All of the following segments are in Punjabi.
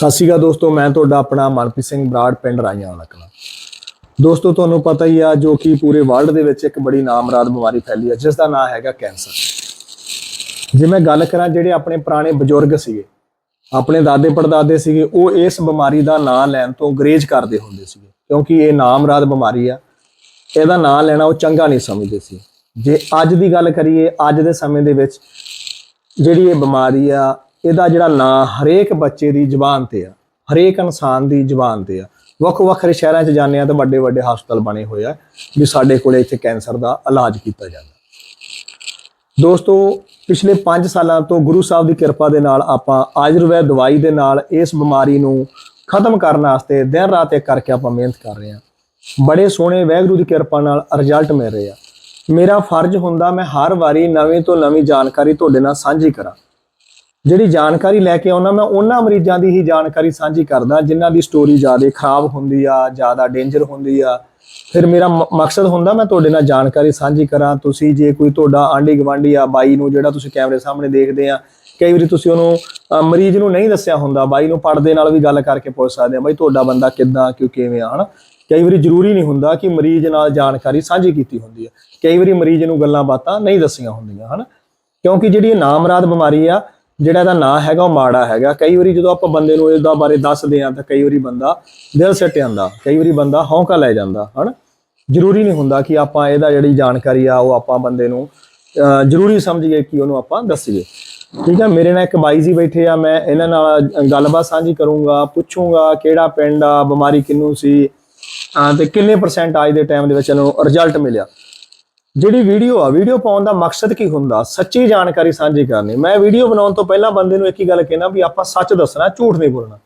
ਸਤਿ ਸ਼੍ਰੀ ਅਕਾਲ ਦੋਸਤੋ, ਮੈਂ ਤੁਹਾਡਾ ਆਪਣਾ ਮਨਪ੍ਰੀਤ ਸਿੰਘ ਬਰਾੜ ਪਿੰਡ ਰਾਈਆਂ ਵਾਲਾ ਕਲਾਂ। ਦੋਸਤੋ, ਤੁਹਾਨੂੰ ਪਤਾ ਹੀ ਆ ਜੋ ਕਿ ਪੂਰੇ ਵਰਲਡ ਦੇ ਵਿੱਚ ਇੱਕ ਬੜੀ ਨਾਮਰਾਦ ਬਿਮਾਰੀ ਫੈਲੀ ਆ ਜਿਸ ਦਾ ਨਾਮ ਹੈਗਾ ਕੈਂਸਰ। ਜੇ ਮੈਂ ਗੱਲ ਕਰਾਂ ਜਿਹੜੇ ਆਪਣੇ ਪੁਰਾਣੇ ਬਜ਼ੁਰਗ ਸੀਗੇ, ਆਪਣੇ ਦਾਦੇ ਪੜਦਾਦੇ ਸੀਗੇ, ਉਹ ਇਸ ਬਿਮਾਰੀ ਦਾ ਨਾਂ ਲੈਣ ਤੋਂ ਗਰੇਜ ਕਰਦੇ ਹੁੰਦੇ ਸੀਗੇ, ਕਿਉਂਕਿ ਇਹ ਨਾਮਰਾਦ ਬਿਮਾਰੀ ਆ। ਇਹਦਾ ਨਾਂ ਲੈਣਾ ਉਹ ਚੰਗਾ ਨਹੀਂ ਸਮਝਦੇ ਸੀ। ਜੇ ਅੱਜ ਦੀ ਗੱਲ ਕਰੀਏ, ਅੱਜ ਦੇ ਸਮੇਂ ਦੇ ਵਿੱਚ ਜਿਹੜੀ ਇਹ ਬਿਮਾਰੀ ਆ ਇਹਦਾ ਜਿਹੜਾ ਨਾਂ ਹਰੇਕ ਬੱਚੇ ਦੀ ਜ਼ੁਬਾਨ ਤੇ ਆ, ਹਰੇਕ ਇਨਸਾਨ ਦੀ ਜ਼ੁਬਾਨ ਤੇ ਆ। ਵੱਖ ਵੱਖਰੇ ਸ਼ਹਿਰਾਂ 'ਚ ਜਾਂਦੇ ਆ ਤਾਂ ਵੱਡੇ ਵੱਡੇ ਹਸਪਤਾਲ ਬਣੇ ਹੋਏ ਆ ਵੀ ਸਾਡੇ ਕੋਲੇ ਇੱਥੇ ਕੈਂਸਰ ਦਾ ਇਲਾਜ ਕੀਤਾ ਜਾਂਦਾ। ਦੋਸਤੋ, ਪਿਛਲੇ 5 ਸਾਲਾਂ ਤੋਂ ਗੁਰੂ ਸਾਹਿਬ ਦੀ ਕਿਰਪਾ ਦੇ ਨਾਲ ਆਪਾਂ ਆਯੁਰਵੈਦ ਦਵਾਈ ਦੇ ਨਾਲ ਇਸ ਬਿਮਾਰੀ ਨੂੰ ਖਤਮ ਕਰਨ ਵਾਸਤੇ ਦਿਨ ਰਾਤ ਇੱਕ ਕਰਕੇ ਆਪਾਂ ਮਿਹਨਤ ਕਰ ਰਹੇ ਹਾਂ ਬੜੇ ਸੋਹਣੇ ਵਾਹਿਗੁਰੂ ਦੀ ਕਿਰਪਾ ਨਾਲ ਰਿਜ਼ਲਟ ਮਿਲ ਰਹੇ ਆ। ਮੇਰਾ ਫਰਜ਼ ਹੁੰਦਾ ਮੈਂ ਹਰ ਵਾਰੀ ਨਵੀਂ ਤੋਂ ਨਵੀਂ ਜਾਣਕਾਰੀ ਤੁਹਾਡੇ ਨਾਲ ਸਾਂਝੀ ਕਰਾਂ। ਜਿਹੜੀ ਜਾਣਕਾਰੀ ਲੈ ਕੇ ਆਉਣਾ ਮੈਂ ਉਹਨਾਂ ਮਰੀਜ਼ਾਂ ਦੀ ਹੀ ਜਾਣਕਾਰੀ ਸਾਂਝੀ ਕਰਦਾ, ਜਿਨ੍ਹਾਂ ਦੀ ਸਟੋਰੀ ਜ਼ਿਆਦਾ ਖਰਾਬ ਹੁੰਦੀ ਆ, ਜ਼ਿਆਦਾ ਡੇਂਜਰ ਹੁੰਦੀ ਆ। ਫਿਰ ਮੇਰਾ ਮ- ਮਕਸਦ ਹੁੰਦਾ ਮੈਂ ਤੁਹਾਡੇ ਨਾਲ ਜਾਣਕਾਰੀ ਸਾਂਝੀ ਕਰਾਂ। ਤੁਸੀਂ ਜੇ ਕੋਈ ਤੁਹਾਡਾ ਆਂਢੀ ਗਵਾਂਢੀ ਆ, ਬਾਈ ਨੂੰ ਜਿਹੜਾ ਤੁਸੀਂ ਕੈਮਰੇ ਸਾਹਮਣੇ ਦੇਖਦੇ ਆ, ਕਈ ਵਾਰੀ ਤੁਸੀਂ ਉਹਨੂੰ ਮਰੀਜ਼ ਨੂੰ ਨਹੀਂ ਦੱਸਿਆ ਹੁੰਦਾ, ਬਾਈ ਨੂੰ ਪੜਦੇ ਨਾਲ ਵੀ ਗੱਲ ਕਰਕੇ ਪੁੱਛ ਸਕਦੇ ਆ, ਬਾਈ ਤੁਹਾਡਾ ਬੰਦਾ ਕਿੱਦਾਂ, ਕਿਉਂ ਕਿਵੇਂ ਆ, ਹਨਾ? ਕਈ ਵਾਰੀ ਜ਼ਰੂਰੀ ਨਹੀਂ ਹੁੰਦਾ ਕਿ ਮਰੀਜ਼ ਨਾਲ ਜਾਣਕਾਰੀ ਸਾਂਝੀ ਕੀਤੀ ਹੁੰਦੀ ਆ। ਕਈ ਵਾਰੀ ਮਰੀਜ਼ ਨੂੰ ਗੱਲਾਂ ਬਾਤਾਂ ਨਹੀਂ ਦੱਸੀਆਂ ਹੁੰਦੀਆਂ, ਹਨਾ? ਕਿਉਂਕਿ ਜਿਹੜੀ ਇਹ ਨਾਮਰਾਦ ਬਿਮਾਰੀ ਆ ਜਿਹੜਾ ਇਹਦਾ ਨਾਂ ਹੈਗਾ ਉਹ ਮਾੜਾ ਹੈਗਾ। ਕਈ ਵਾਰੀ ਜਦੋਂ ਆਪਾਂ ਬੰਦੇ ਨੂੰ ਇਹਦਾ ਬਾਰੇ ਦੱਸਦੇ ਆ ਤਾਂ ਕਈ ਵਾਰੀ ਬੰਦਾ ਦਿਲ ਸੱਟ ਜਾਂਦਾ। ਕਈ ਵਾਰੀ ਬੰਦਾ ਹੌਂਕਾ ਲੈ ਜਾਂਦਾ, ਹਨਾ? ਜ਼ਰੂਰੀ ਨਹੀਂ ਹੁੰਦਾ ਕਿ ਆਪਾਂ ਇਹਦਾ ਜਿਹੜੀ ਜਾਣਕਾਰੀ ਆ ਉਹ ਆਪਾਂ ਬੰਦੇ ਨੂੰ ਜ਼ਰੂਰੀ ਸਮਝੀਏ ਕਿ ਉਹਨੂੰ ਆਪਾਂ ਦੱਸੀਏ। ਠੀਕ ਹੈ, ਮੇਰੇ ਨਾਲ ਇੱਕ ਬਾਈ ਜੀ ਬੈਠੇ ਆ, ਮੈਂ ਇਹਨਾਂ ਨਾਲ ਗੱਲਬਾਤ ਸਾਂਝੀ ਕਰੂੰਗਾ, ਪੁੱਛੂੰਗਾ ਕਿਹੜਾ ਪਿੰਡ ਆ, ਬਿਮਾਰੀ ਕਿੰਨੂੰ ਸੀ, ਅਹ, ਤੇ ਕਿੰਨੇ ਪਰਸੈਂਟ ਅੱਜ ਦੇ ਟਾਈਮ ਦੇ ਵਿੱਚ ਇਹਨੂੰ ਰਿਜ਼ਲਟ ਮਿਲਿਆ। ਜਿਹੜੀ ਵੀਡੀਓ ਆ ਵੀਡੀਓ ਪਾਉਣ ਦਾ ਮਕਸਦ ਕੀ ਹੁੰਦਾ? ਸੱਚੀ ਜਾਣਕਾਰੀ ਸਾਂਝੀ ਕਰਨੀ। ਮੈਂ ਵੀਡੀਓ ਬਣਾਉਣ ਤੋਂ ਪਹਿਲਾਂ ਬੰਦੇ ਨੂੰ ਇੱਕ ਹੀ ਗੱਲ ਕਹਿਣਾ ਵੀ ਆਪਾਂ ਸੱਚ ਦੱਸਣਾ ਝੂਠ ਨਹੀਂ ਬੋਲਣਾ।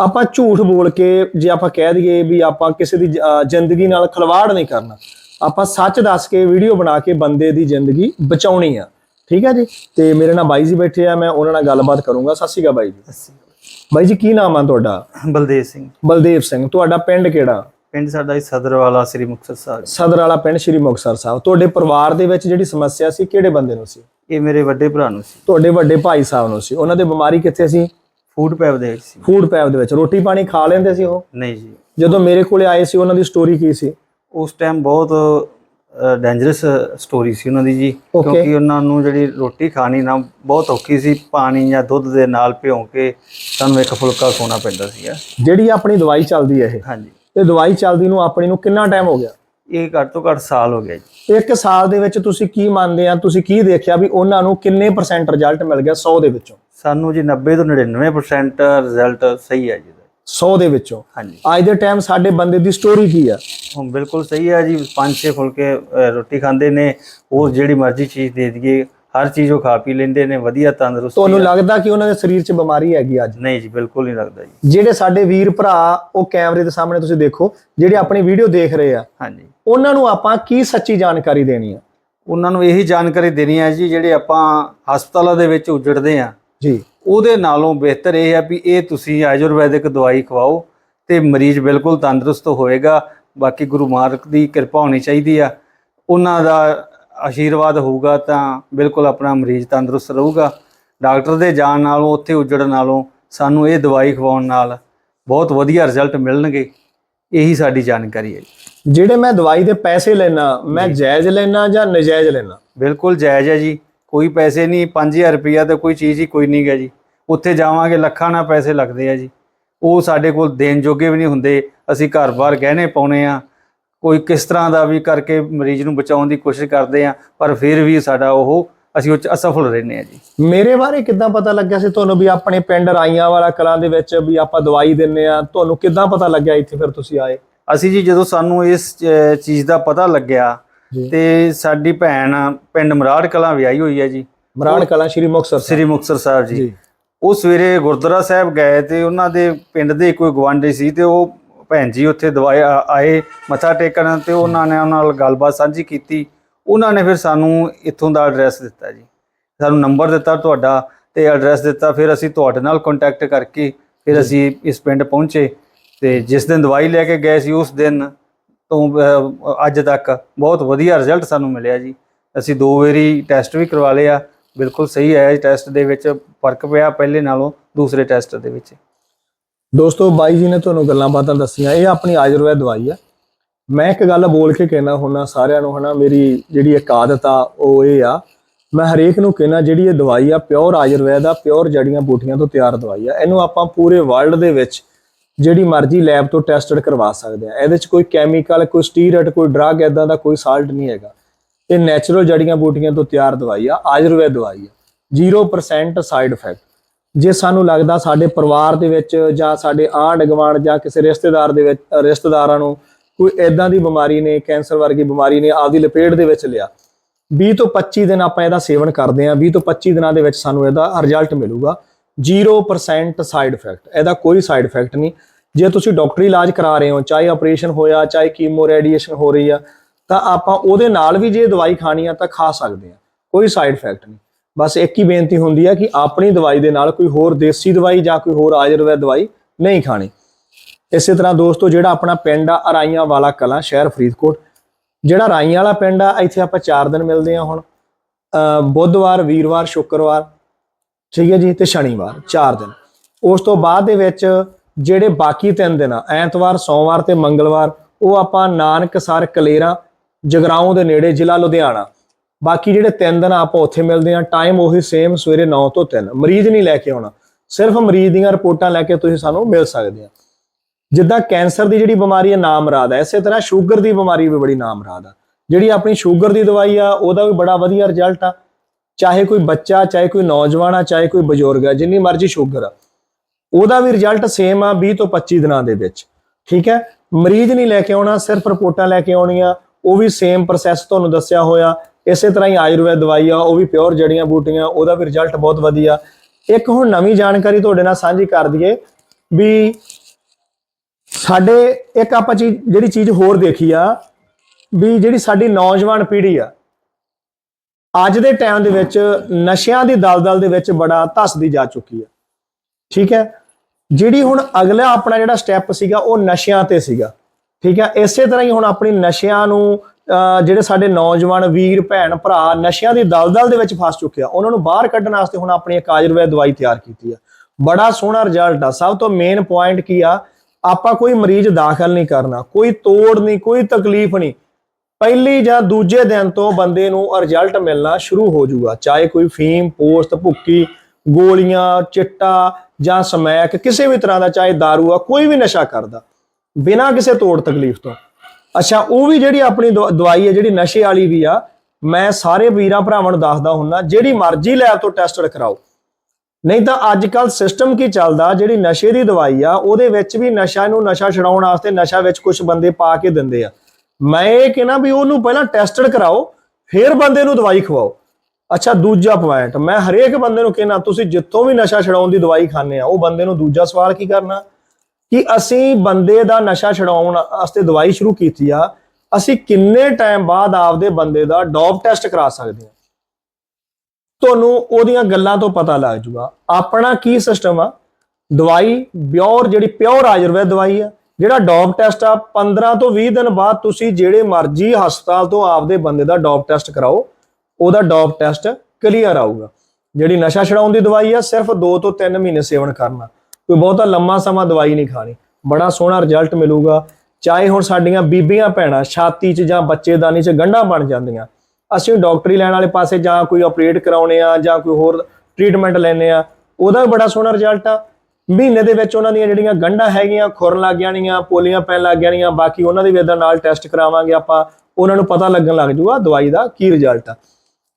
ਆਪਾਂ ਝੂਠ ਬੋਲ ਕੇ ਜੇ ਆਪਾਂ ਕਹਿ ਦਈਏ ਵੀ ਆਪਾਂ ਕਿਸੇ ਦੀ ਜ਼ਿੰਦਗੀ ਨਾਲ ਖਿਲਵਾੜ ਨਹੀਂ ਕਰਨਾ। ਆਪਾਂ ਸੱਚ ਦੱਸ ਕੇ ਵੀਡੀਓ ਬਣਾ ਕੇ ਬੰਦੇ ਦੀ ਜ਼ਿੰਦਗੀ ਬਚਾਉਣੀ ਆ। ਠੀਕ ਹੈ ਜੀ? ਤੇ ਮੇਰੇ ਨਾਲ ਬਾਈ ਜੀ ਬੈਠੇ ਆ ਮੈਂ ਉਹਨਾਂ ਨਾਲ ਗੱਲਬਾਤ ਕਰੂੰਗਾ। ਸਤਿ ਸ਼੍ਰੀ ਅਕਾਲ ਬਾਈ ਜੀ। ਬਾਈ ਜੀ ਕੀ ਨਾਮ ਆ ਤੁਹਾਡਾ? ਬਲਦੇਵ ਸਿੰਘ। ਬਲਦੇਵ ਸਿੰਘ ਤੁਹਾਡਾ ਪਿੰਡ ਕਿਹੜਾ? ਪਿੰਡ ਸਾਡਾ ਹੀ ਸਦਰਵਾਲਾ ਸ੍ਰੀ ਮੁਕਤਸਰ ਸਾਹਿਬ। ਸਦਰ ਵਾਲਾ ਪਿੰਡ ਸ਼੍ਰੀ ਮੁਕਤਸਰ ਸਾਹਿਬ। ਤੁਹਾਡੇ ਪਰਿਵਾਰ ਦੇ ਵਿੱਚ ਜਿਹੜੀ ਸਮੱਸਿਆ ਸੀ ਕਿਹੜੇ ਬੰਦੇ ਨੂੰ ਸੀ? ਇਹ ਮੇਰੇ ਵੱਡੇ ਭਰਾ ਨੂੰ ਸੀ। ਤੁਹਾਡੇ ਵੱਡੇ ਭਾਈ ਸਾਹਿਬ ਨੂੰ ਸੀ। ਉਹਨਾਂ ਦੇ ਬਿਮਾਰੀ ਕਿੱਥੇ ਸੀ? ਫੂਡ ਪੈਪ ਦੇ ਵਿੱਚ ਸੀ। ਫੂਡ ਪੈਪ ਦੇ ਵਿੱਚ। ਰੋਟੀ ਪਾਣੀ ਖਾ ਲੈਂਦੇ ਸੀ ਉਹ? ਨਹੀਂ ਜੀ। ਜਦੋਂ ਮੇਰੇ ਕੋਲੇ ਆਏ ਸੀ ਉਹਨਾਂ ਦੀ ਸਟੋਰੀ ਕੀ ਸੀ? ਉਸ ਟਾਈਮ ਬਹੁਤ ਡੇਂਜਰਸ ਸਟੋਰੀ ਸੀ ਉਹਨਾਂ ਦੀ ਜੀ. ਕਿਉਂਕਿ ਉਹਨਾਂ ਨੂੰ ਜਿਹੜੀ ਰੋਟੀ ਖਾਣੀ ਨਾ ਬਹੁਤ ਔਖੀ ਸੀ। ਪਾਣੀ ਜਾਂ ਦੁੱਧ ਦੇ ਨਾਲ ਭਿਉਂ ਕੇ ਸਾਨੂੰ ਇੱਕ ਫੁਲਕਾ ਖਵਾਉਣਾ ਪੈਂਦਾ ਸੀਗਾ। ਜਿਹੜੀ ਆਪਣੀ ਦਵਾਈ ਚੱਲਦੀ ਹੈ ਇਹ। ਹਾਂਜੀ। ਇਹ ਦਵਾਈ ਚੱਲਦੀ ਨੂੰ ਆਪਣੀ ਨੂੰ ਕਿੰਨਾ ਟਾਈਮ ਹੋ ਗਿਆ? ਇਹ ਘੱਟ ਤੋਂ ਘੱਟ ਸਾਲ ਹੋ ਗਿਆ ਜੀ। ਇੱਕ ਸਾਲ ਦੇ ਵਿੱਚ ਤੁਸੀਂ ਕੀ ਮੰਨਦੇ ਆ? ਤੁਸੀਂ ਕੀ ਦੇਖਿਆ ਵੀ ਉਹਨਾਂ ਨੂੰ ਕਿੰਨੇ ਪਰਸੈਂਟ ਰਿਜ਼ਲਟ ਮਿਲ ਗਿਆ 100 ਦੇ ਵਿੱਚੋਂ? ਸਾਨੂੰ ਜੀ 90 ਤੋਂ 99% ਰਿਜ਼ਲਟ ਸਹੀ ਹੈ ਜੀ ਇਹਦਾ। 100 ਦੇ ਵਿੱਚੋਂ? ਹਾਂਜੀ। ਅੱਜ ਦੇ ਟਾਈਮ ਸਾਡੇ ਬੰਦੇ ਦੀ ਸਟੋਰੀ ਕੀ ਆ? ਹੁਣ ਬਿਲਕੁਲ ਸਹੀ ਹੈ ਜੀ। ਪੰਜ ਛੇ ਫੁਲਕੇ ਰੋਟੀ ਖਾਂਦੇ ਨੇ। ਉਹ ਜਿਹੜੀ ਮਰਜ਼ੀ ਚੀਜ਼ ਦੇ ਦਈਏ। ਹਰ ਚੀਜ਼ ਉਹ ਖਾ ਪੀ ਲੈਂਦੇ ਨੇ ਵਧੀਆ ਤੰਦਰੁਸਤ ਤੁਹਾਨੂੰ ਲੱਗਦਾ ਕਿ ਉਹਨਾਂ ਦੇ ਸਰੀਰ 'ਚ ਬਿਮਾਰੀ ਹੈਗੀ ਅੱਜ? ਨਹੀਂ ਜੀ ਬਿਲਕੁਲ ਨਹੀਂ ਲੱਗਦਾ ਜੀ। ਜਿਹੜੇ ਸਾਡੇ ਵੀਰ ਭਰਾ ਉਹ ਕੈਮਰੇ ਦੇ ਸਾਹਮਣੇ ਤੁਸੀਂ ਦੇਖੋ ਜਿਹੜੇ ਆਪਣੀ ਵੀਡੀਓ ਦੇਖ ਰਹੇ ਆ ਹਾਂਜੀ। ਉਹਨਾਂ ਨੂੰ ਆਪਾਂ ਕੀ ਸੱਚੀ ਜਾਣਕਾਰੀ ਦੇਣੀ ਆ? ਉਹਨਾਂ ਨੂੰ ਇਹੀ ਜਾਣਕਾਰੀ ਦੇਣੀ ਹੈ ਜੀ ਜਿਹੜੇ ਆਪਾਂ ਹਸਪਤਾਲਾਂ ਦੇ ਵਿੱਚ ਉਜੜਦੇ ਆ। ਜੀ। ਉਹਦੇ ਨਾਲੋਂ ਬਿਹਤਰ ਇਹ ਹੈ ਵੀ ਇਹ ਤੁਸੀਂ ਆਯੁਰਵੈਦਿਕ ਦਵਾਈ ਖਵਾਓ ਤੇ ਮਰੀਜ਼ ਬਿਲਕੁਲ ਤੰਦਰੁਸਤ ਹੋਏਗਾ। ਬਾਕੀ ਗੁਰੂ ਮਾਰਕ ਦੀ ਕਿਰਪਾ ਹੋਣੀ ਚਾਹੀਦੀ ਆ। ਉਹਨਾਂ ਦਾ ਆਸ਼ੀਰਵਾਦ ਹੋਊਗਾ ਤਾਂ ਬਿਲਕੁਲ ਆਪਣਾ ਮਰੀਜ਼ ਤੰਦਰੁਸਤ ਰਹੂਗਾ। ਡਾਕਟਰ ਦੇ ਜਾਣ ਨਾਲੋਂ ਉੱਥੇ ਉਜੜਨ ਨਾਲੋਂ ਸਾਨੂੰ ਇਹ ਦਵਾਈ ਖਵਾਉਣ ਨਾਲ ਬਹੁਤ ਵਧੀਆ ਰਿਜ਼ਲਟ ਮਿਲਣਗੇ। ਇਹੀ ਸਾਡੀ ਜਾਣਕਾਰੀ ਹੈ। ਜਿਹੜੇ ਮੈਂ ਦਵਾਈ ਦੇ ਪੈਸੇ ਲੈਣਾ ਮੈਂ ਜਾਇਜ਼ ਲੈਣਾ ਜਾਂ ਨਜਾਇਜ਼ ਲੈਣਾ ਬਿਲਕੁਲ ਜਾਇਜ਼ ਹੈ ਜੀ। ਕੋਈ ਪੈਸੇ ਨਹੀਂ 5000 ਰੁਪਇਆ ਤਾਂ ਕੋਈ ਚੀਜ਼ ਹੀ ਕੋਈ ਨਹੀਂ ਗਾ ਜੀ। ਉੱਥੇ ਜਾਵਾਂਗੇ ਲੱਖਾਂ ਨਾਲ ਪੈਸੇ ਲੱਗਦੇ ਆ ਜੀ। ਉਹ ਸਾਡੇ ਕੋਲ ਦੇਣ ਜੋਗੇ ਵੀ ਨਹੀਂ ਹੁੰਦੇ। ਅਸੀਂ ਘਰ-ਬਾਰ ਗਹਿਣੇ ਪਾਉਣੇ ਆ ਕੋਈ ਕਿਸ ਤਰ੍ਹਾਂ ਦਾ ਵੀ ਕਰਕੇ ਮਰੀਜ਼ ਨੂੰ ਬਚਾਉਣ ਦੀ ਕੋਸ਼ਿਸ਼ ਕਰਦੇ ਆ ਪਰ ਫਿਰ ਵੀ ਸਾਡਾ ਉਹ ਅਸੀਂ ਉਹ ਚ ਅਸਫਲ ਰਹਿੰਦੇ ਆ ਜੀ। ਮੇਰੇ ਬਾਰੇ ਕਿੱਦਾਂ ਪਤਾ ਲੱਗਿਆ ਸੀ ਤੁਹਾਨੂੰ ਵੀ ਆਪਣੇ ਪਿੰਡ ਰਾਈਆਂ ਵਾਲਾ ਕਲਾਂ ਦੇ ਵਿੱਚ ਵੀ ਆਪਾਂ ਦਵਾਈ ਦਿੰਨੇ ਆ? ਤੁਹਾਨੂੰ ਕਿੱਦਾਂ ਪਤਾ ਲੱਗਿਆ ਇੱਥੇ ਫਿਰ ਤੁਸੀਂ ਆਏ? ਅਸੀਂ ਜੀ ਜਦੋਂ ਸਾਨੂੰ ਇਸ ਚੀਜ਼ ਦਾ ਪਤਾ ਲੱਗਿਆ। ਤੇ ਸਾਡੀ ਭੈਣ ਪਿੰਡ ਮਰਾੜ ਕਲਾਂ ਵਿਆਹੀ ਹੋਈ ਹੈ ਜੀ। ਮਰਾੜ ਕਲਾਂ ਸ਼੍ਰੀ ਮੁਕਤਸਰ। ਸ੍ਰੀ ਮੁਕਤਸਰ ਸਾਹਿਬ ਜੀ। ਜੀ। ਉਹ ਸਵੇਰੇ ਗੁਰਦੁਆਰਾ ਸਾਹਿਬ ਗਏ ਤੇ ਉਹਨਾਂ ਦੇ ਪਿੰਡ ਦੇ ਕੋਈ ਗਵਾਂਢੀ ਸੀ ਤੇ ਉਹ ਭੈਣ ਜੀ ਉੱਥੇ ਦਵਾਈ ਆ- ਆਏ, ਮੱਥਾ ਟੇਕਣ ਤੇ ਉਹਨਾਂ ਨੇ ਉਹਨਾਂ ਨਾਲ ਗੱਲਬਾਤ ਸਾਂਝੀ ਕੀਤੀ। ਉਹਨਾਂ ਨੇ ਫਿਰ ਸਾਨੂੰ ਇੱਥੋਂ ਦਾ ਐਡਰੈਸ ਦਿੱਤਾ ਜੀ। ਸਾਨੂੰ ਨੰਬਰ ਦਿੱਤਾ ਤੁਹਾਡਾ ਤੇ ਐਡਰੈਸ ਦਿੱਤਾ। ਫਿਰ ਅਸੀਂ ਤੁਹਾਡੇ ਨਾਲ ਕੰਟੈਕਟ ਕਰਕੇ ਫਿਰ ਅਸੀਂ ਇਸ ਪਿੰਡ ਪਹੁੰਚੇ ਤੇ ਜਿਸ ਦਿਨ ਦਵਾਈ ਲੈ ਕੇ ਗਏ ਸੀ, ਉਸ ਦਿਨ ਤੋਂ ਅੱਜ ਤੱਕ ਬਹੁਤ ਵਧੀਆ ਰਿਜ਼ਲਟ ਸਾਨੂੰ ਮਿਲਿਆ ਜੀ। ਅਸੀਂ ਦੋ ਵਾਰੀ ਟੈਸਟ ਵੀ ਕਰਵਾ ਲਿਆ ਬਿਲਕੁਲ ਸਹੀ ਆਇਆ ਜੀ ਟੈਸਟ ਦੇ ਵਿੱਚ ਫ਼ਰਕ ਪਿਆ ਪਹਿਲੇ ਨਾਲੋਂ, ਦੂਸਰੇ ਟੈਸਟ ਦੇ ਵਿੱਚ। ਦੋਸਤੋ, ਬਾਈ ਜੀ ਨੇ ਤੁਹਾਨੂੰ ਗੱਲਾਂ ਬਾਤਾਂ ਦੱਸੀਆਂ, ਇਹ ਆਪਣੀ ਆਯੁਰਵੈਦ ਦਵਾਈ ਆ। ਮੈਂ ਇੱਕ ਗੱਲ ਬੋਲ ਕੇ ਕਹਿਣਾ ਹੁੰਦਾ ਸਾਰਿਆਂ ਨੂੰ, ਹਨਾ, ਮੇਰੀ ਜਿਹੜੀ ਇੱਕ ਆਦਤ ਆ, ਉਹ ਇਹ ਆ। ਮੈਂ ਹਰੇਕ ਨੂੰ ਕਹਿਣਾ, ਜਿਹੜੀ ਇਹ ਦਵਾਈ ਆ, ਪਿਓਰ ਆਯੁਰਵੈਦ ਆ, ਪਿਓਰ ਜੜੀਆਂ ਬੂਟੀਆਂ ਤੋਂ ਤਿਆਰ ਦਵਾਈ ਆ। ਇਹਨੂੰ ਆਪਾਂ ਪੂਰੇ ਵਰਲਡ ਦੇ ਵਿੱਚ ਜਿਹੜੀ ਮਰਜ਼ੀ ਲੈਬ ਤੋਂ ਟੈਸਟਡ ਕਰਵਾ ਸਕਦੇ ਆ। ਇਹਦੇ 'ਚ ਕੋਈ ਕੈਮੀਕਲ, ਕੋਈ ਸਟੀਰਟ ਕੋਈ ਡਰੱਗ ਇਦਾਂ ਦਾ ਕੋਈ ਸਾਲਟ ਨਹੀਂ ਹੈਗਾ। ਇਹ ਨੈਚੁਰਲ ਜੜੀਆਂ ਬੂਟੀਆਂ ਤੋਂ ਤਿਆਰ ਦਵਾਈ ਆ, ਆਯੁਰਵੈਦ ਦਵਾਈ ਆ। 0% ਸਾਈਡ ਇਫੈਕਟ। ਜੇ ਸਾਨੂੰ ਲੱਗਦਾ ਸਾਡੇ ਪਰਿਵਾਰ ਦੇ ਵਿੱਚ ਜਾਂ ਸਾਡੇ ਆਂਢ ਗੁਆਂਢ ਜਾਂ ਕਿਸੇ ਰਿਸ਼ਤੇਦਾਰ ਦੇ ਵਿੱਚ ਰਿਸ਼ਤੇਦਾਰਾਂ ਨੂੰ ਕੋਈ ਇਦਾਂ ਦੀ ਬਿਮਾਰੀ ਨੇ, ਕੈਂਸਰ ਵਰਗੀ ਬਿਮਾਰੀ ਨੇ ਆਪਦੀ ਲਪੇਟ ਦੇ ਵਿੱਚ ਲਿਆ 20 ਤੋਂ 25 ਦਿਨ ਆਪਾਂ ਇਹਦਾ ਸੇਵਨ ਕਰਦੇ ਆਂ 20 ਤੋਂ 25 ਦਿਨਾਂ ਦੇ ਵਿੱਚ ਸਾਨੂੰ ਇਹਦਾ ਰਿਜ਼ਲਟ ਮਿਲੂਗਾ। 0% ਸਾਈਡ ਇਫੈਕਟ ਇਹਦਾ ਕੋਈ ਸਾਈਡ ਇਫੈਕਟ ਨਹੀਂ। ਜੇ ਤੁਸੀਂ ਡਾਕਟਰੀ ਇਲਾਜ ਕਰਾ ਰਹੇ ਹੋ, ਚਾਹੇ ਆਪਰੇਸ਼ਨ ਹੋਇਆ, ਚਾਹੇ ਕੀਮੋ ਰੇਡੀਏਸ਼ਨ ਹੋ ਰਹੀ ਆ, ਤਾਂ ਆਪਾਂ ਉਹਦੇ ਨਾਲ ਵੀ ਜੇ ਦਵਾਈ ਖਾਣੀ ਆ ਤਾਂ ਖਾ ਸਕਦੇ ਆ ਕੋਈ ਸਾਈਡ ਇਫੈਕਟ ਨਹੀਂ। ਬਸ ਇੱਕ ਹੀ ਬੇਨਤੀ ਹੁੰਦੀ ਹੈ ਕਿ ਆਪਣੀ ਦਵਾਈ ਦੇ ਨਾਲ ਕੋਈ ਹੋਰ ਦੇਸੀ ਦਵਾਈ ਜਾਂ ਕੋਈ ਹੋਰ ਆਯੁਰਵੈਦ ਦਵਾਈ ਨਹੀਂ ਖਾਣੀ। ਇਸੇ ਤਰ੍ਹਾਂ ਦੋਸਤੋ, ਜਿਹੜਾ ਆਪਣਾ ਪਿੰਡ ਆ ਅਰਾਈਆਂ ਵਾਲਾ ਕਲਾ, ਸ਼ਹਿਰ ਫਰੀਦਕੋਟ, ਜਿਹੜਾ ਰਾਈਆਂ ਵਾਲਾ ਪਿੰਡ ਆ, ਇੱਥੇ ਆਪਾਂ 4 ਦਿਨ ਮਿਲਦੇ ਆ ਹੁਣ। ਬੁੱਧਵਾਰ, ਵੀਰਵਾਰ, ਸ਼ੁੱਕਰਵਾਰ, ਠੀਕ ਹੈ ਜੀ, ਤੇ ਸ਼ਨੀਵਾਰ 4 ਦਿਨ। ਉਸ ਤੋਂ ਬਾਅਦ ਦੇ ਵਿੱਚ ਜਿਹੜੇ ਬਾਕੀ 3 ਦਿਨ ਆ, ਐਤਵਾਰ, ਸੋਮਵਾਰ ਤੇ ਮੰਗਲਵਾਰ, ਉਹ ਆਪਾਂ ਨਾਨਕਸਰ, ਕਲੇਰਾ, ਜਗਰਾਉਂ ਦੇ ਨੇੜੇ ਜ਼ਿਲ੍ਹਾ ਲੁਧਿਆਣਾ ਬਾਕੀ ਜਿਹੜੇ 3 ਦਿਨ ਆਪਾਂ ਉੱਥੇ ਮਿਲਦੇ ਆ ਟਾਈਮ ਉਹੀ ਸੇਮ ਸਵੇਰੇ 9 ਤੋਂ 3 ਮਰੀਜ਼ ਨਹੀਂ ਲੈ ਕੇ ਆਉਣਾ। ਸਿਰਫ ਮਰੀਜ਼ ਦੀਆਂ ਰਿਪੋਰਟਾਂ ਲੈ ਕੇ ਤੁਸੀਂ ਸਾਨੂੰ ਮਿਲ ਸਕਦੇ ਆ। ਜਿੱਦਾਂ ਕੈਂਸਰ ਦੀ ਜਿਹੜੀ ਬਿਮਾਰੀ ਹੈ ਨਾਮਰਾਦ ਹੈ ਇਸੇ ਤਰ੍ਹਾਂ ਸ਼ੂਗਰ ਦੀ ਬਿਮਾਰੀ ਵੀ ਬੜੀ ਨਾਮਰਾਦ ਆ। ਜਿਹੜੀ ਆਪਣੀ ਸ਼ੂਗਰ ਦੀ ਦਵਾਈ ਆ, ਉਹਦਾ ਵੀ ਬੜਾ ਵਧੀਆ ਰਿਜ਼ਲਟ ਆ। ਚਾਹੇ ਕੋਈ ਬੱਚਾ, ਚਾਹੇ ਕੋਈ ਨੌਜਵਾਨ ਆ, ਚਾਹੇ ਕੋਈ ਬਜ਼ੁਰਗ ਆ, ਜਿੰਨੀ ਮਰਜ਼ੀ ਸ਼ੂਗਰ ਆ। ਉਹਦਾ ਵੀ ਰਿਜ਼ਲਟ ਸੇਮ ਆ 20 ਤੋਂ 25 ਦਿਨਾਂ ਦੇ ਵਿੱਚ। ਠੀਕ ਹੈ? ਮਰੀਜ਼ ਨਹੀਂ ਲੈ ਕੇ ਆਉਣਾ, ਸਿਰਫ ਰਿਪੋਰਟਾਂ ਲੈ ਕੇ ਆਉਣੀਆਂ। ਉਹ ਵੀ ਸੇਮ ਪ੍ਰੋਸੈਸ ਤੁਹਾਨੂੰ ਦੱਸਿਆ ਹੋਇਆ। ਇਸੇ ਤਰ੍ਹਾਂ ਹੀ ਆਯੁਰਵੈਦ ਦਵਾਈ ਆ ਉਹ ਵੀ ਪਿਓਰ ਜੜੀਆਂ ਬੂਟੀਆਂ, ਉਹਦਾ ਵੀ ਰਿਜ਼ਲਟ ਬਹੁਤ ਵਧੀਆ। ਇੱਕ ਹੁਣ ਨਵੀਂ ਜਾਣਕਾਰੀ ਤੁਹਾਡੇ ਨਾਲ ਸਾਂਝੀ ਕਰ ਦਈਏ ਵੀ ਸਾਡੇ, ਇੱਕ ਆਪਾਂ ਚੀਜ਼, ਜਿਹੜੀ ਚੀਜ਼ ਹੋਰ ਦੇਖੀ ਆ, ਵੀ ਜਿਹੜੀ ਸਾਡੀ ਨੌਜਵਾਨ ਪੀੜ੍ਹੀ ਆ, ਅੱਜ ਦੇ ਟਾਈਮ ਦੇ ਵਿੱਚ ਨਸ਼ਿਆਂ ਦੀ ਦਲਦਲ ਦੇ ਵਿੱਚ ਬੜਾ ਧੱਸਦੀ ਜਾ ਚੁੱਕੀ ਆ। ਠੀਕ ਹੈ? ਜਿਹੜੀ ਹੁਣ ਅਗਲਾ ਆਪਣਾ ਜਿਹੜਾ ਸਟੈਪ ਸੀਗਾ, ਉਹ ਨਸ਼ਿਆਂ ਤੇ ਸੀਗਾ। ਠੀਕ ਹੈ? ਇਸੇ ਤਰ੍ਹਾਂ ਹੀ ਹੁਣ ਆਪਣੀ ਨਸ਼ਿਆਂ ਨੂੰ ਜਿਹੜੇ ਸਾਡੇ ਨੌਜਵਾਨ ਵੀਰ, ਭੈਣ, ਭਰਾ ਨਸ਼ਿਆਂ ਦੀ ਦਲਦਲ ਦੇ ਵਿੱਚ ਫਸ ਚੁੱਕੇ ਆ, ਉਹਨਾਂ ਨੂੰ ਬਾਹਰ ਕੱਢਣ ਵਾਸਤੇ ਹੁਣ ਆਪਣੀ ਇੱਕ ਆਯੁਰਵੈਦ ਦਵਾਈ ਤਿਆਰ ਕੀਤੀ ਆ। ਬੜਾ ਸੋਹਣਾ ਰਿਜ਼ਲਟ ਆ। ਸਭ ਤੋਂ ਮੇਨ ਪੁਆਇੰਟ ਕੀ ਆ? ਆਪਾਂ ਕੋਈ ਮਰੀਜ਼ ਦਾਖਲ ਨਹੀਂ ਕਰਨਾ, ਕੋਈ ਤੋੜ ਨਹੀਂ, ਕੋਈ ਤਕਲੀਫ ਨਹੀਂ। ਪਹਿਲੀ ਜਾਂ ਦੂਜੇ ਦਿਨ ਤੋਂ ਬੰਦੇ ਨੂੰ ਰਿਜ਼ਲਟ ਮਿਲਣਾ ਸ਼ੁਰੂ ਹੋ ਜਾਊਗਾ। ਚਾਹੇ ਕੋਈ ਫੀਮ ਪੋਸਟ ਭੁੱਕੀ, ਗੋਲੀਆਂ, ਚਿੱਟਾ ਜਾਂ ਸਮੈਕ, ਕਿਸੇ ਵੀ ਤਰ੍ਹਾਂ ਦਾ, ਚਾਹੇ दारू ਆ, ਕੋਈ ਵੀ ਨਸ਼ਾ ਕਰਦਾ। ਬਿਨਾਂ ਕਿਸੇ ਤੋੜ ਤਕਲੀਫ ਤੋਂ। ਅੱਛਾ, ਉਹ ਵੀ ਜਿਹੜੀ ਆਪਣੀ ਦਵਾ- ਦਵਾਈ ਹੈ, ਜਿਹੜੀ ਨਸ਼ੇ ਵਾਲੀ ਵੀ ਆ, ਮੈਂ ਸਾਰੇ ਵੀਰਾਂ ਭਰਾਵਾਂ ਨੂੰ ਦੱਸਦਾ ਹੁੰਨਾ, ਜਿਹੜੀ ਮਰਜ਼ੀ ਲੈਬ ਤੋਂ ਟੈਸਟਡ ਕਰਾਓ ਨਹੀਂ ਤਾਂ ਅੱਜ ਕੱਲ ਸਿਸਟਮ ਕੀ ਚੱਲਦਾ, ਜਿਹੜੀ ਨਸ਼ੇ ਦੀ ਦਵਾਈ ਆ, ਉਹਦੇ ਵਿੱਚ ਵੀ ਨਸ਼ਾ ਨੂੰ ਨਸ਼ਾ ਛਡਾਉਣ ਵਾਸਤੇ ਨਸ਼ਾ ਵਿੱਚ ਕੁਝ ਬੰਦੇ ਪਾ ਕੇ ਦਿੰਦੇ ਆ। ਮੈਂ ਇਹ ਕਹਿੰਦਾ ਵੀ ਉਹਨੂੰ ਪਹਿਲਾਂ ਟੈਸਟਡ ਕਰਾਓ ਫਿਰ ਬੰਦੇ ਨੂੰ ਦਵਾਈ ਖਵਾਓ। ਅੱਛਾ, ਦੂਜਾ ਪੁਆਇੰਟ ਮੈਂ ਹਰੇਕ ਬੰਦੇ ਨੂੰ ਕਹਿੰਦਾ ਤੁਸੀਂ ਜਿੱਥੋਂ ਵੀ ਨਸ਼ਾ ਛਡਾਉਣ ਦੀ ਦਵਾਈ ਖਾਂਦੇ ਆ, ਉਹ ਬੰਦੇ ਨੂੰ ਦੂਜਾ ਸਵਾਲ ਕੀ ਕਰਨਾ? ਕਿ ਅਸੀਂ ਬੰਦੇ ਦਾ ਨਸ਼ਾ ਛਡਾਉਣ ਵਾਸਤੇ ਦਵਾਈ ਸ਼ੁਰੂ ਕੀਤੀ ਆ, ਅਸੀਂ ਕਿੰਨੇ ਟਾਈਮ ਬਾਅਦ ਆਪਦੇ ਬੰਦੇ ਦਾ ਡੋਪ ਟੈਸਟ ਕਰਾ ਸਕਦੇ ਹਾਂ ਤੁਹਾਨੂੰ ਉਹਦੀਆਂ ਗੱਲਾਂ ਤੋਂ ਪਤਾ ਲੱਗ ਜੂਗਾ, ਆਪਣਾ ਕੀ ਸਿਸਟਮ ਆ? ਦਵਾਈ ਬਿਓਰ ਜਿਹੜੀ ਪਿਓਰ ਆਯੁਰਵੈਦ ਦਵਾਈ ਆ, ਜਿਹੜਾ ਡੋਪ ਟੈਸਟ ਆ 15 ਤੋਂ 20 ਦਿਨ ਬਾਅਦ ਤੁਸੀਂ ਜਿਹੜੇ ਮਰਜ਼ੀ ਹਸਪਤਾਲ ਤੋਂ ਆਪਦੇ ਬੰਦੇ ਦਾ ਡੋਪ ਟੈਸਟ ਕਰਾਓ, ਉਹਦਾ ਡੋਪ ਟੈਸਟ ਕਲੀਅਰ ਆਊਗਾ। ਜਿਹੜੀ ਨਸ਼ਾ ਛਡਾਉਣ ਦੀ ਦਵਾਈ ਆ, ਸਿਰਫ 2 ਤੋਂ 3 ਮਹੀਨੇ ਸੇਵਨ ਕਰਨਾ। ਕੋਈ ਬਹੁਤਾ ਲੰਮਾ ਸਮਾਂ ਦਵਾਈ ਨਹੀਂ ਖਾਣੀ। ਬੜਾ ਸੋਹਣਾ ਰਿਜ਼ਲਟ ਮਿਲੂਗਾ। ਚਾਹੇ ਹੁਣ ਸਾਡੀਆਂ ਬੀਬੀਆਂ ਭੈਣਾਂ ਛਾਤੀ 'ਚ ਜਾਂ ਬੱਚੇਦਾਨੀ 'ਚ ਗੰਢਾਂ ਬਣ ਜਾਂਦੀਆਂ। ਅਸੀਂ ਡਾਕਟਰੀ ਲੈਣ ਵਾਲੇ ਪਾਸੇ ਜਾਂ ਕੋਈ ਆਪਰੇਟ ਕਰਾਉਣੇ ਆ ਜਾਂ ਕੋਈ ਹੋਰ ਟ੍ਰੀਟਮੈਂਟ ਲੈਣੇ ਆ, ਉਹਦਾ ਵੀ ਬੜਾ ਸੋਹਣਾ ਰਿਜ਼ਲਟ ਆ। ਮਹੀਨੇ ਦੇ ਵਿੱਚ ਉਹਨਾਂ ਦੀਆਂ ਜਿਹੜੀਆਂ ਗੰਢਾਂ ਹੈਗੀਆਂ, ਖੁਰਨ ਲੱਗ ਜਾਣੀਆਂ, ਪੋਲੀਆਂ ਪੈਣ ਲੱਗ ਜਾਣੀਆਂ, ਬਾਕੀ ਉਹਨਾਂ ਦੇ ਵੀ ਇਹਦਾ ਨਾਲ ਟੈਸਟ ਕਰਾਵਾਂਗੇ ਆਪਾਂ, ਉਹਨਾਂ ਨੂੰ ਪਤਾ ਲੱਗਣ ਲੱਗ ਜੂਗਾ ਦਵਾਈ ਦਾ ਕੀ ਰਿਜ਼ਲਟ ਆ।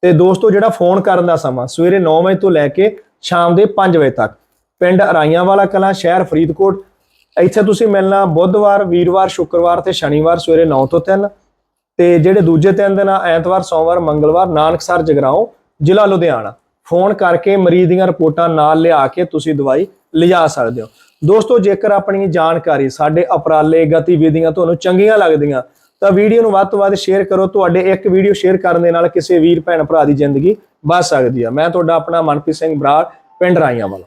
ਤੇ ਦੋਸਤੋ, ਜਿਹੜਾ ਫੋਨ ਕਰਨ ਦਾ ਸਮਾਂ ਸਵੇਰੇ 9 ਵਜੇ ਤੋਂ ਲੈ ਕੇ ਸ਼ਾਮ ਦੇ 5 ਵਜੇ ਤੱਕ। ਪਿੰਡ ਅਰਾਈਆਂ ਵਾਲਾ ਕਲਾਂ, ਸ਼ਹਿਰ ਫਰੀਦਕੋਟ। ਇੱਥੇ ਤੁਸੀਂ ਮਿਲਣਾ ਬੁੱਧਵਾਰ, ਵੀਰਵਾਰ, ਸ਼ੁੱਕਰਵਾਰ ਤੇ ਸ਼ਨੀਵਾਰ ਸਵੇਰੇ 9 ਤੋਂ 3 ਤੇ ਜਿਹੜੇ ਦੂਜੇ ਤਿੰਨ ਦਿਨ ਆ, ਐਤਵਾਰ, ਸੋਮਵਾਰ, ਮੰਗਲਵਾਰ, ਨਾਨਕਸਰ, ਜਗਰਾਉਂ, ਜ਼ਿਲ੍ਹਾ ਲੁਧਿਆਣਾ। ਫੋਨ ਕਰਕੇ ਮਰੀਜ਼ ਦੀਆਂ ਰਿਪੋਰਟਾਂ ਨਾਲ ਲਿਆ ਕੇ ਤੁਸੀਂ ਦਵਾਈ ਲਿਜਾ ਸਕਦੇ ਹੋ। ਦੋਸਤੋ, ਜੇਕਰ ਆਪਣੀ ਜਾਣਕਾਰੀ ਸਾਡੇ ਉਪਰਾਲੇ ਗਤੀਵਿਧੀਆਂ ਤੁਹਾਨੂੰ ਚੰਗੀਆਂ ਲੱਗਦੀਆਂ, ਤਾਂ ਵੀਡੀਓ ਨੂੰ ਵੱਧ ਤੋਂ ਵੱਧ ਸ਼ੇਅਰ ਕਰੋ। ਤੁਹਾਡੇ ਇੱਕ ਵੀਡੀਓ ਸ਼ੇਅਰ ਕਰਨ ਦੇ ਨਾਲ ਕਿਸੇ ਵੀਰ, ਭੈਣ, ਭਰਾ ਦੀ ਜ਼ਿੰਦਗੀ ਬਚ ਸਕਦੀ ਆ। ਮੈਂ ਤੁਹਾਡਾ ਆਪਣਾ ਮਨਪ੍ਰੀਤ ਸਿੰਘ ਬਰਾੜ, ਪਿੰਡ ਰਾਈਆਂ ਵਾਲਾ